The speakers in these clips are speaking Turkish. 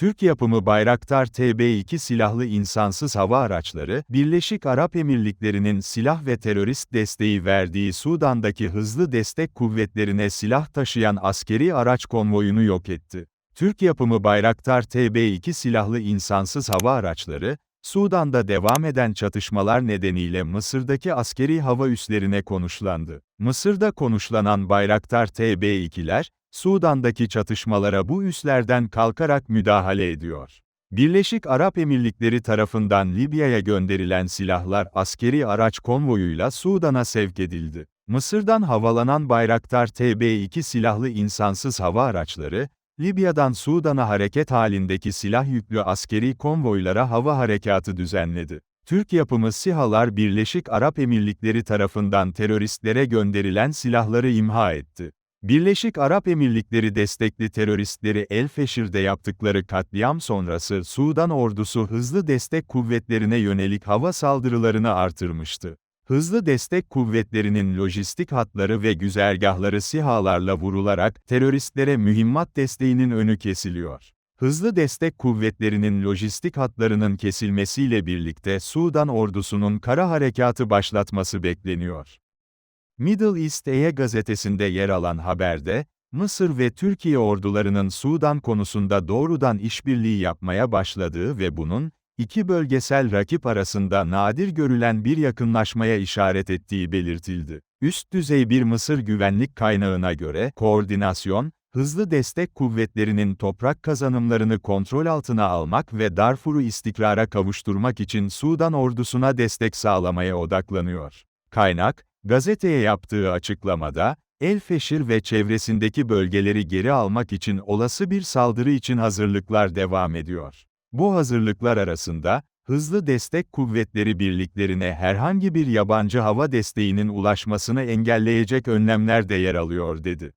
Türk yapımı Bayraktar TB2 silahlı insansız hava araçları, Birleşik Arap Emirlikleri'nin silah ve terörist desteği verdiği Sudan'daki hızlı destek kuvvetlerine silah taşıyan askeri araç konvoyunu yok etti. Türk yapımı Bayraktar TB2 silahlı insansız hava araçları, Sudan'da devam eden çatışmalar nedeniyle Mısır'daki askeri hava üslerine konuşlandı. Mısır'da konuşlanan Bayraktar TB2'ler, Sudan'daki çatışmalara bu üslerden kalkarak müdahale ediyor. Birleşik Arap Emirlikleri tarafından Libya'ya gönderilen silahlar askeri araç konvoyuyla Sudan'a sevk edildi. Mısır'dan havalanan Bayraktar TB2 silahlı insansız hava araçları, Libya'dan Sudan'a hareket halindeki silah yüklü askeri konvoylara hava harekatı düzenledi. Türk yapımı SİHA'lar Birleşik Arap Emirlikleri tarafından teröristlere gönderilen silahları imha etti. Birleşik Arap Emirlikleri destekli teröristleri El Feşir'de yaptıkları katliam sonrası Sudan ordusu hızlı destek kuvvetlerine yönelik hava saldırılarını artırmıştı. Hızlı destek kuvvetlerinin lojistik hatları ve güzergahları SİHA'larla vurularak teröristlere mühimmat desteğinin önü kesiliyor. Hızlı destek kuvvetlerinin lojistik hatlarının kesilmesiyle birlikte Sudan ordusunun kara harekatı başlatması bekleniyor. Middle East Eye gazetesinde yer alan haberde, Mısır ve Türkiye ordularının Sudan konusunda doğrudan işbirliği yapmaya başladığı ve bunun, iki bölgesel rakip arasında nadir görülen bir yakınlaşmaya işaret ettiği belirtildi. Üst düzey bir Mısır güvenlik kaynağına göre, koordinasyon, hızlı destek kuvvetlerinin toprak kazanımlarını kontrol altına almak ve Darfur'u istikrara kavuşturmak için Sudan ordusuna destek sağlamaya odaklanıyor. Kaynak, gazeteye yaptığı açıklamada, El Feşir ve çevresindeki bölgeleri geri almak için olası bir saldırı için hazırlıklar devam ediyor. Bu hazırlıklar arasında, hızlı destek kuvvetleri birliklerine herhangi bir yabancı hava desteğinin ulaşmasını engelleyecek önlemler de yer alıyor dedi.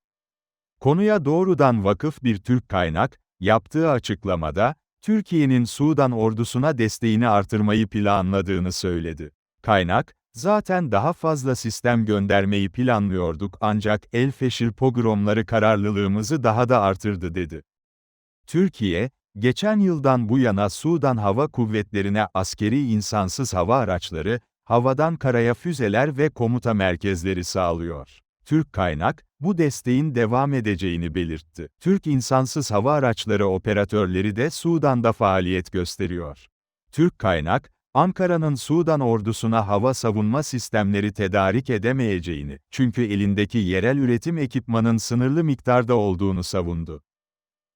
Konuya doğrudan vakıf bir Türk kaynak, yaptığı açıklamada, Türkiye'nin Sudan ordusuna desteğini artırmayı planladığını söyledi. Kaynak, zaten daha fazla sistem göndermeyi planlıyorduk ancak El Feşir pogromları kararlılığımızı daha da artırdı dedi. Türkiye, geçen yıldan bu yana Sudan Hava Kuvvetlerine askeri insansız hava araçları, havadan karaya füzeler ve komuta merkezleri sağlıyor. Türk kaynak, bu desteğin devam edeceğini belirtti. Türk insansız hava araçları operatörleri de Sudan'da faaliyet gösteriyor. Türk kaynak, Ankara'nın Sudan ordusuna hava savunma sistemleri tedarik edemeyeceğini, çünkü elindeki yerel üretim ekipmanın sınırlı miktarda olduğunu savundu.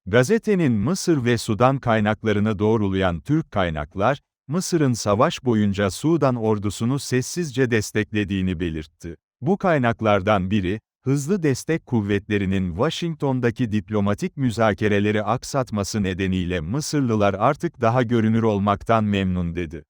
Gazetenin Mısır ve Sudan kaynaklarını doğrulayan Türk kaynaklar, Mısır'ın savaş boyunca Sudan ordusunu sessizce desteklediğini belirtti. Bu kaynaklardan biri, hızlı destek kuvvetlerinin Washington'daki diplomatik müzakereleri aksatması nedeniyle Mısırlılar artık daha görünür olmaktan memnun dedi.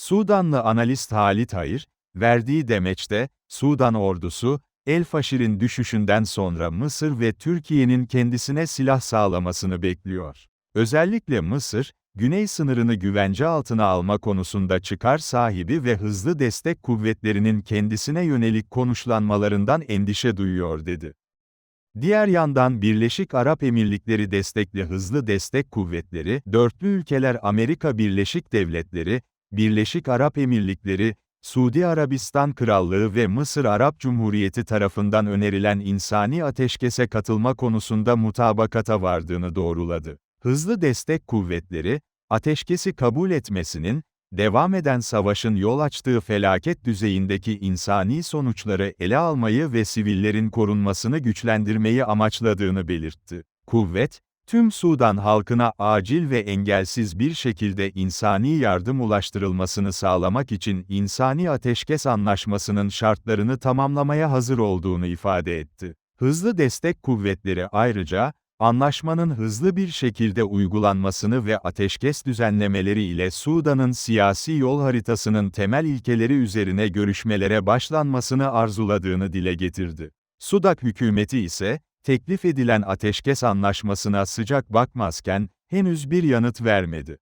Sudanlı analist Halit Hayır, verdiği demeçte, Sudan ordusu, El Faşir'in düşüşünden sonra Mısır ve Türkiye'nin kendisine silah sağlamasını bekliyor. Özellikle Mısır, güney sınırını güvence altına alma konusunda çıkar sahibi ve hızlı destek kuvvetlerinin kendisine yönelik konuşlanmalarından endişe duyuyor dedi. Diğer yandan Birleşik Arap Emirlikleri destekli hızlı destek kuvvetleri, dörtlü ülkeler Amerika Birleşik Devletleri, Birleşik Arap Emirlikleri, Suudi Arabistan Krallığı ve Mısır Arap Cumhuriyeti tarafından önerilen insani ateşkese katılma konusunda mutabakata vardığını doğruladı. Hızlı destek kuvvetleri, ateşkesi kabul etmesinin, devam eden savaşın yol açtığı felaket düzeyindeki insani sonuçları ele almayı ve sivillerin korunmasını güçlendirmeyi amaçladığını belirtti. Kuvvet, tüm Sudan halkına acil ve engelsiz bir şekilde insani yardım ulaştırılmasını sağlamak için insani ateşkes anlaşmasının şartlarını tamamlamaya hazır olduğunu ifade etti. Hızlı destek kuvvetleri ayrıca, anlaşmanın hızlı bir şekilde uygulanmasını ve ateşkes düzenlemeleri ile Sudan'ın siyasi yol haritasının temel ilkeleri üzerine görüşmelere başlanmasını arzuladığını dile getirdi. Sudak hükümeti ise, teklif edilen ateşkes anlaşmasına sıcak bakmazken, henüz bir yanıt vermedi.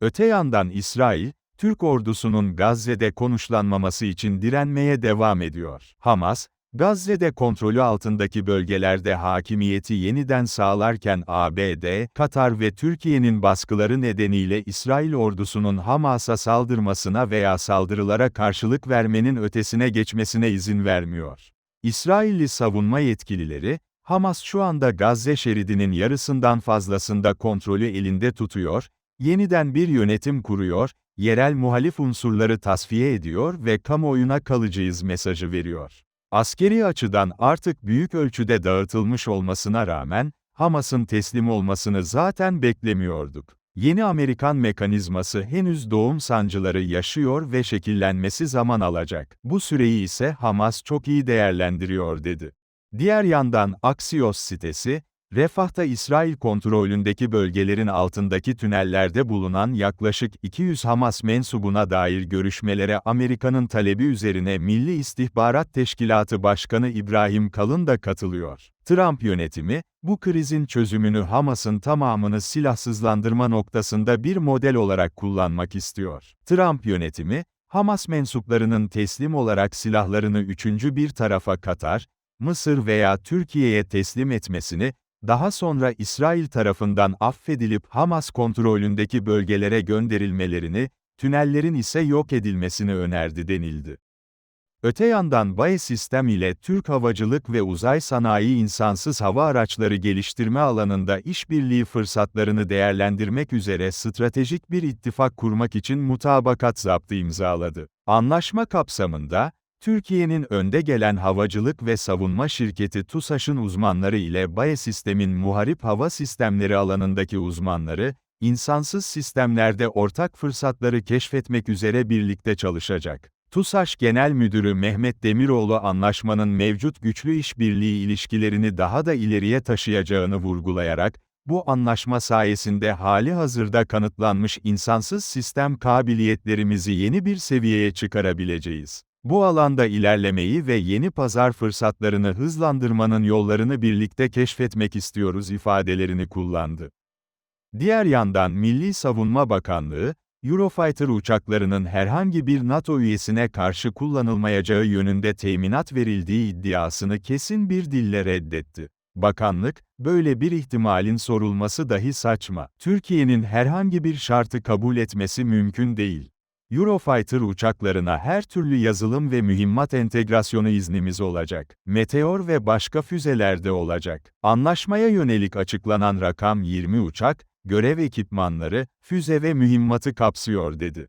Öte yandan İsrail, Türk ordusunun Gazze'de konuşlanmaması için direnmeye devam ediyor. Hamas, Gazze'de kontrolü altındaki bölgelerde hakimiyeti yeniden sağlarken ABD, Katar ve Türkiye'nin baskıları nedeniyle İsrail ordusunun Hamas'a saldırmasına veya saldırılara karşılık vermenin ötesine geçmesine izin vermiyor. İsrailli savunma yetkilileri, Hamas şu anda Gazze şeridinin yarısından fazlasında kontrolü elinde tutuyor, yeniden bir yönetim kuruyor, yerel muhalif unsurları tasfiye ediyor ve kamuoyuna kalıcıyız mesajı veriyor. Askeri açıdan artık büyük ölçüde dağıtılmış olmasına rağmen, Hamas'ın teslim olmasını zaten beklemiyorduk. Yeni Amerikan mekanizması henüz doğum sancıları yaşıyor ve şekillenmesi zaman alacak. Bu süreyi ise Hamas çok iyi değerlendiriyor dedi. Diğer yandan Axios sitesi, Refah'ta İsrail kontrolündeki bölgelerin altındaki tünellerde bulunan yaklaşık 200 Hamas mensubuna dair görüşmelere Amerika'nın talebi üzerine Milli İstihbarat Teşkilatı Başkanı İbrahim Kalın da katılıyor. Trump yönetimi, bu krizin çözümünü Hamas'ın tamamını silahsızlandırma noktasında bir model olarak kullanmak istiyor. Trump yönetimi, Hamas mensuplarının teslim olarak silahlarını üçüncü bir tarafa Katar, Mısır veya Türkiye'ye teslim etmesini, daha sonra İsrail tarafından affedilip Hamas kontrolündeki bölgelere gönderilmelerini, tünellerin ise yok edilmesini önerdi denildi. Öte yandan BAE sistem ile Türk Havacılık ve Uzay Sanayi insansız hava araçları geliştirme alanında işbirliği fırsatlarını değerlendirmek üzere stratejik bir ittifak kurmak için mutabakat zaptı imzaladı. Anlaşma kapsamında, Türkiye'nin önde gelen havacılık ve savunma şirketi TUSAŞ'ın uzmanları ile BAE sistemin muharip hava sistemleri alanındaki uzmanları, insansız sistemlerde ortak fırsatları keşfetmek üzere birlikte çalışacak. TUSAŞ Genel Müdürü Mehmet Demiroğlu anlaşmanın mevcut güçlü işbirliği ilişkilerini daha da ileriye taşıyacağını vurgulayarak, bu anlaşma sayesinde hali hazırda kanıtlanmış insansız sistem kabiliyetlerimizi yeni bir seviyeye çıkarabileceğiz. Bu alanda ilerlemeyi ve yeni pazar fırsatlarını hızlandırmanın yollarını birlikte keşfetmek istiyoruz ifadelerini kullandı. Diğer yandan Milli Savunma Bakanlığı, Eurofighter uçaklarının herhangi bir NATO üyesine karşı kullanılmayacağı yönünde teminat verildiği iddiasını kesin bir dille reddetti. Bakanlık, böyle bir ihtimalin sorulması dahi saçma. Türkiye'nin herhangi bir şartı kabul etmesi mümkün değil. Eurofighter uçaklarına her türlü yazılım ve mühimmat entegrasyonu iznimiz olacak. Meteor ve başka füzelerde olacak. Anlaşmaya yönelik açıklanan rakam 20 uçak, görev ekipmanları, füze ve mühimmatı kapsıyor dedi.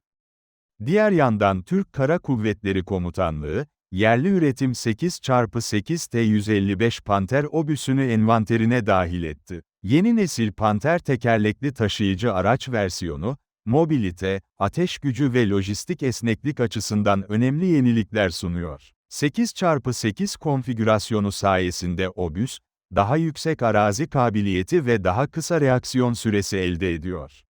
Diğer yandan Türk Kara Kuvvetleri Komutanlığı, yerli üretim 8x8 T-155 Panter obüsünü envanterine dahil etti. Yeni nesil Panter tekerlekli taşıyıcı araç versiyonu, mobilite, ateş gücü ve lojistik esneklik açısından önemli yenilikler sunuyor. 8x8 konfigürasyonu sayesinde obüs, daha yüksek arazi kabiliyeti ve daha kısa reaksiyon süresi elde ediyor.